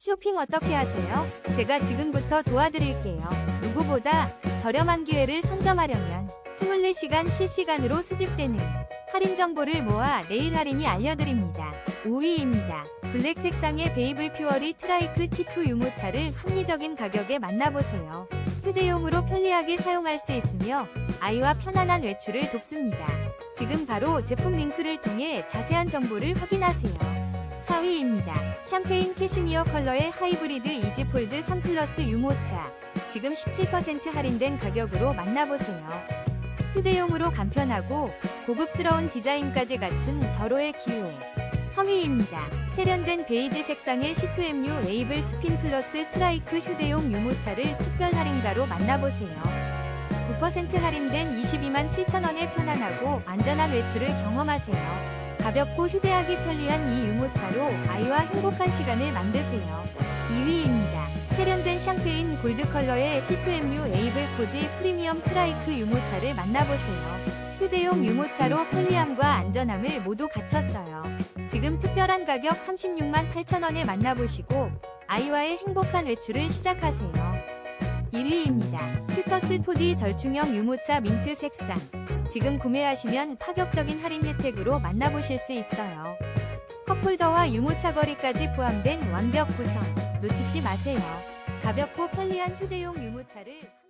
쇼핑 어떻게 하세요? 제가 지금부터 도와드릴게요. 누구보다 저렴한 기회를 선점하려면 24시간 실시간으로 수집되는 할인 정보를 모아 내일 할인이 알려드립니다. 5위입니다. 블랙 색상의 베이블 퓨어리 트라이크 T2 유모차를 합리적인 가격에 만나보세요. 휴대용으로 편리하게 사용할 수 있으며 아이와 편안한 외출을 돕습니다. 지금 바로 제품 링크를 통해 자세한 정보를 확인하세요. 4위입니다. 샴페인 캐시미어 컬러의 하이브리드 이지폴드 3 플러스 유모차. 지금 17% 할인된 가격으로 만나보세요. 휴대용으로 간편하고 고급스러운 디자인까지 갖춘 절호의 기회. 3위입니다. 세련된 베이지 색상의 C2MU 웨이블 스핀 플러스 트라이크 휴대용 유모차를 특별 할인가로 만나보세요. 9% 할인된 22만 7천원의 편안하고 안전한 외출을 경험하세요. 가볍고 휴대하기 편리한 이 유모차로 아이와 행복한 시간을 만드세요. 2위입니다. 세련된 샴페인 골드 컬러의 C2MU 에이블 코지 프리미엄 트라이크 유모차를 만나보세요. 휴대용 유모차로 편리함과 안전함을 모두 갖췄어요. 지금 특별한 가격 36만 8천원에 만나보시고 아이와의 행복한 외출을 시작하세요. 1위입니다. 큐터스 토디 절충형 유모차 민트 색상. 지금 구매하시면 파격적인 할인 혜택으로 만나보실 수 있어요. 컵홀더와 유모차 거리까지 포함된 완벽 구성. 놓치지 마세요. 가볍고 편리한 휴대용 유모차를